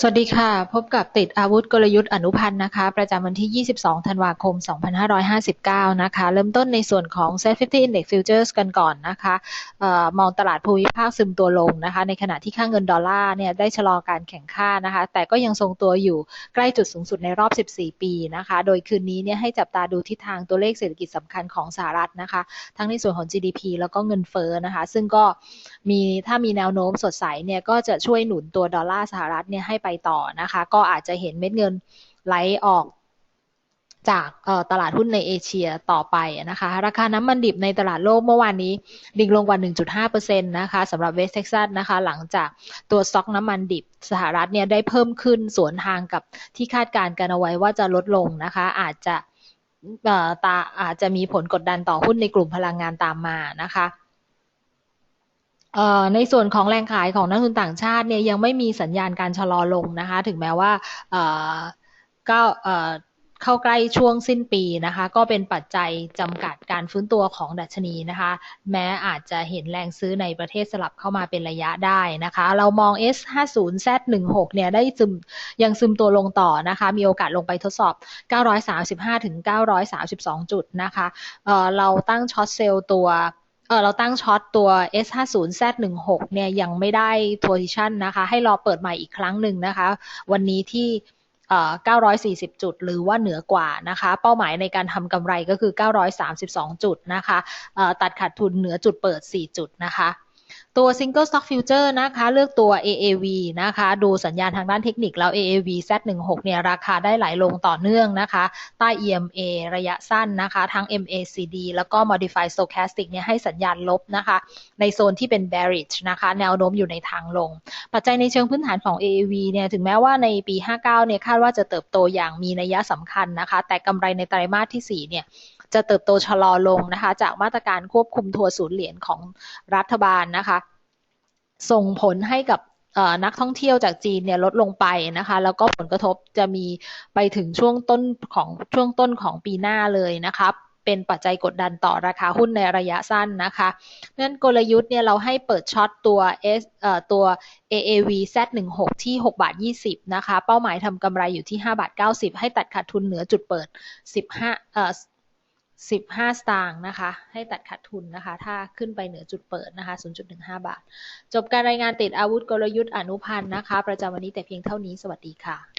สวัสดีค่ะ พบกับติดอาวุธกลยุทธ์อนุพันธ์นะคะ ประจำวันที่ 22 ธันวาคม 2559 นะคะ เริ่มต้นในส่วนของ Set 50 Index Futures กันก่อนนะคะออมองตลาดภูมิภาคซึมตัวลงนะคะ ในขณะที่ค่าเงินดอลลาร์เนี่ยได้ชะลอการแข่งค่านะคะ แต่ก็ยังทรงตัวอยู่ใกล้จุดสูงสุดในรอบ 14 ปีนะคะ โดยคืนนี้เนี่ยให้จับตาดูทิศทางตัวเลขเศรษฐกิจสำคัญของสหรัฐนะคะ ทั้งในส่วนของ GDP แล้วก็เงินเฟ้อนะคะ ซึ่งก็มีถ้ามีแนวโน้มสดใสเนี่ยก็จะช่วยหนุนตัวดอลลาร์สหรัฐเนี่ยให้ไปต่อนะคะ ก็อาจจะเห็นเม็ดเงินไหลออกจากตลาดหุ้นในเอเชียต่อไปนะคะ ราคาน้ำมันดิบในตลาดโลกเมื่อวานนี้ ดิ่งลงกว่า 1.5%นะคะสำหรับเวสเท็กซัสนะคะ หลังจากตัวสต็อกน้ำมันดิบสหรัฐเนี่ยได้เพิ่มขึ้นสวนทางกับที่คาดการณ์กันเอาไว้ว่าจะลดลงนะคะ อาจจะตาอาจจะมีผลกดดันต่อหุ้นในกลุ่มพลังงานตามมานะคะ ในส่วนของแรงขายของนักทุนต่างชาติเนี่ยยังไม่มีสัญญาณการชะลอลงนะคะ ถึงแม้ว่าก็เข้าใกล้ช่วงสิ้นปีนะคะ ก็เป็นปัจจัยจำกัดการฟื้นตัวของดัชนีนะคะ แม้อาจจะเห็นแรงซื้อในประเทศสลับเข้ามาเป็นระยะได้นะคะ เรามอง S50 Z16 เนี่ยได้ซึมยังซึมตัวลงต่อนะคะ มีโอกาสลงไปทดสอบ 935ถึง932 จุดนะคะเเราตั้งช็อตเซลล์ตัว เออเราตั้งช็อตตัว S50Z16 เนี่ยยังไม่ได้ position นะคะ ให้รอเปิดใหม่อีกครั้งหนึ่งนะคะ วันนี้ที่ 940 จุด หรือว่าเหนือกว่านะคะ เป้าหมายในการทำกำไรก็คือ 932 จุดนะคะตัดขาดทุนเหนือจุดเปิด 4 จุดนะคะ ตัว Single Stock Future นะคะ เลือกตัว AAV นะคะ ดูสัญญาณทางด้านเทคนิคแล้ว AAV Z16 เนี่ย ราคาได้ไหลลงต่อเนื่องนะคะ ใต้ EMA ระยะสั้นนะคะ ทั้ง MACD แล้วก็ Modified Stochastic เนี่ย ให้สัญญาณลบนะคะ ในโซนที่เป็น bearish นะคะ แนวโน้มอยู่ในทางลง ปัจจัยในเชิงพื้นฐานของ AAV เนี่ย ถึงแม้ว่าในปี 59 เนี่ย คาดว่าจะเติบโตอย่างมีนัยสำคัญนะคะ แต่กำไรในไตรมาสที่ 4 เนี่ย จะเติบโตชะลอลงนะคะ จากมาตรการควบคุมทัวร์ศูนย์เหรียญของรัฐบาลนะคะ ส่งผลให้กับนักท่องเที่ยวจากจีนเนี่ยลดลงไปนะคะ แล้วก็ผลกระทบจะมีไปถึงช่วงต้นของช่วงต้นของปีหน้าเลยนะคะเป็นปัจจัยกดดันต่อราคาหุ้นในระยะสั้นนะคะนั้นกลยุทธ์เนี่ยเราให้เปิดช็อตตัว S เอ่อตัว AAV Z16 ที่6บาท20นะคะ เป้าหมายทำกำไรอยู่ที่5บาท90 ให้ตัดขาดทุนเหนือจุดเปิด 15เอ่อ 15 สตางค์นะคะ ให้ตัดขาดทุนนะคะ ถ้าขึ้นไปเหนือจุดเปิดนะคะ 0.15 บาท จบการรายงานติดอาวุธกลยุทธ์อนุพันธ์นะคะ ประจำวันนี้แต่เพียงเท่านี้ สวัสดีค่ะ